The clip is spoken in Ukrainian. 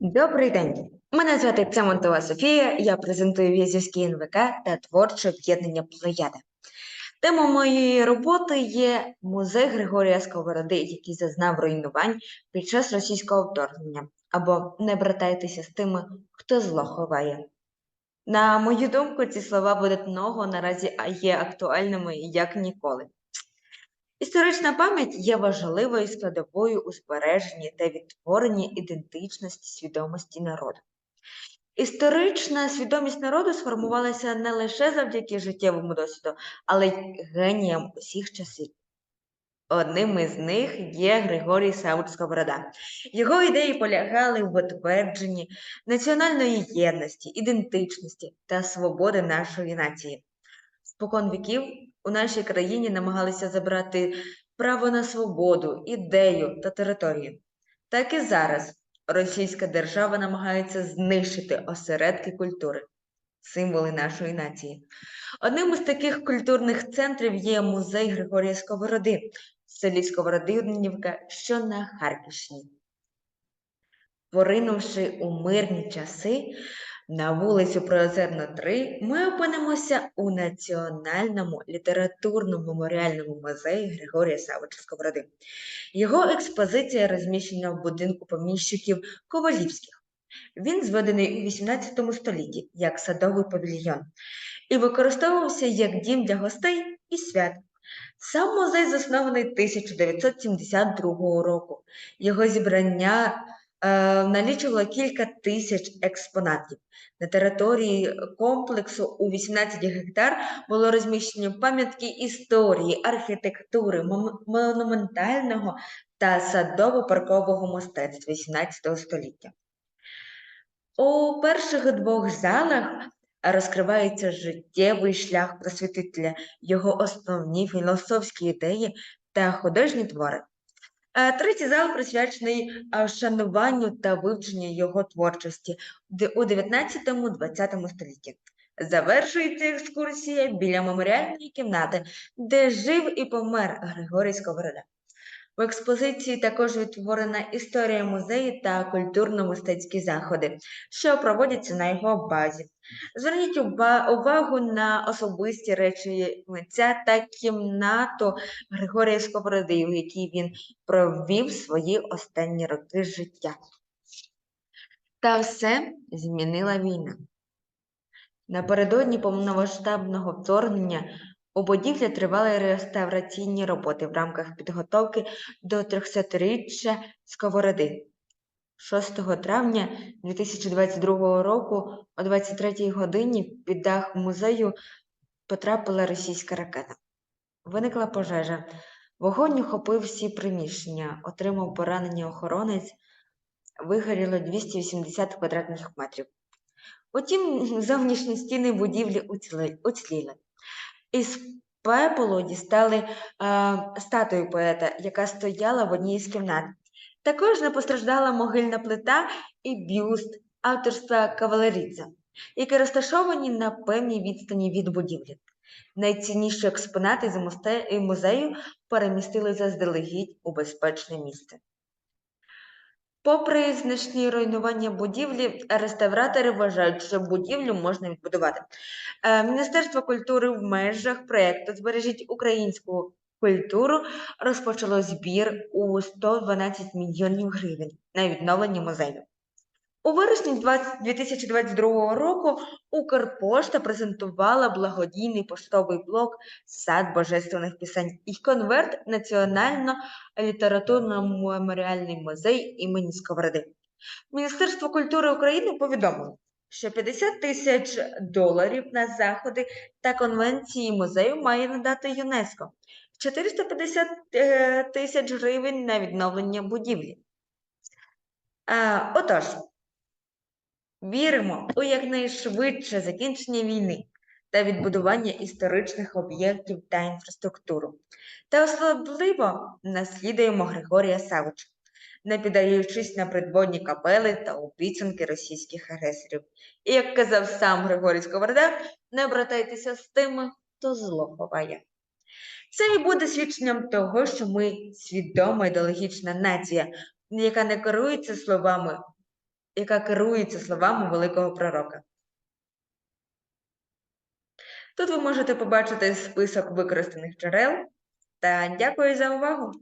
Добрий день. Мене звати Цемонтова Софія. Я презентую В'язівський НВК та творче об'єднання Плеяда. Тема моєї роботи є музей Григорія Сковороди, який зазнав руйнувань під час російського вторгнення. Або не братайтеся з тими, хто зло ховає. На мою думку, ці слова видатного наразі є актуальними як ніколи. Історична пам'ять є важливою складовою у збереженні та відтворенні ідентичності свідомості народу. Історична свідомість народу сформувалася не лише завдяки життєвому досвіду, але й геніям усіх часів. Одним із них є Григорій Савич Сковорода. Його ідеї полягали в утвердженні національної єдності, ідентичності та свободи нашої нації. Спокон віків у нашій країні намагалися забрати право на свободу, ідею та територію. Так і зараз російська держава намагається знищити осередки культури, символи нашої нації. Одним із таких культурних центрів є музей Григорія Сковороди в селі Сковородинівка, що на Харківщині. Поринувши у мирні часи, на вулицю Приозерна 3 ми опинимося у Національному літературному меморіальному музеї Григорія Савича Сковороди. Його експозиція розміщена в будинку поміщиків Ковалівських. Він зведений у XVIII столітті як садовий павільйон і використовувався як дім для гостей і свят. Сам музей заснований 1972 року. Його зібрання е, налічувало кілька тисяч експонатів. На території комплексу у 18 гектар було розміщені пам'ятки історії, архітектури, монументального та садово-паркового мистецтва XVIII століття. У перших двох залах розкривається життєвий шлях просвітителя, його основні філософські ідеї та художні твори. Е, Третій зал присвячений е, вшануванню та вивченню його творчості у 19-20 столітті. Завершується екскурсія біля меморіальної кімнати, де жив і помер Григорій Сковорода. В експозиції також відтворена історія музею та культурно-мистецькі заходи, що проводяться на його базі. Зверніть увагу на особисті речі митця та кімнату Григорія Сковороди, у якій він провів свої останні роки життя. Та все змінила війна. Напередодні повномасштабного вторгнення у будівлі тривали реставраційні роботи в рамках підготовки до 300-річчя Сковороди. 6 травня 2022 року о 23 годині під дах музею потрапила російська ракета. Виникла пожежа. Вогонь охопив всі приміщення, отримав поранення охоронець, вигоріло 280 квадратних метрів. Утім, зовнішні стіни будівлі уціліли. Із пепелу дістали е, статую поета, яка стояла в одній із кімнат. Також не постраждала могильна плита і бюст авторства Кавалерідзе, які розташовані на певній відстані від будівлі. Найцінніші експонати з музею перемістили заздалегідь у безпечне місце. Попри значні руйнування будівлі, реставратори вважають, що будівлю можна відбудувати. Е, Міністерство культури в межах проєкту Збережіть українську культуру розпочало збір у 112 мільйонів гривень на відновлення музею. У вересні 2022 року Укрпошта презентувала благодійний поштовий блок Сад божественних пісень і конверт Національно літературно-меморіальний музей імені Сковороди. Міністерство культури України повідомило, що 50 тисяч доларів на заходи та конвенції музею має надати ЮНЕСКО, 450 е, тисяч гривень на відновлення будівлі. Отож, віримо у якнайшвидше закінчення війни та відбудування історичних об'єктів та інфраструктуру. Та особливо наслідуємо Григорія Савича, не піддаючись на придбонні капели та обіцянки російських агресорів. І як казав сам Григорій Сковорода, не братайтеся з тими, хто зло ховає. Це і буде свідченням того, що ми свідома ідеологічна нація, яка не керується словами яка керується словами великого пророка. Тут ви можете побачити список використаних джерел та дякую за увагу!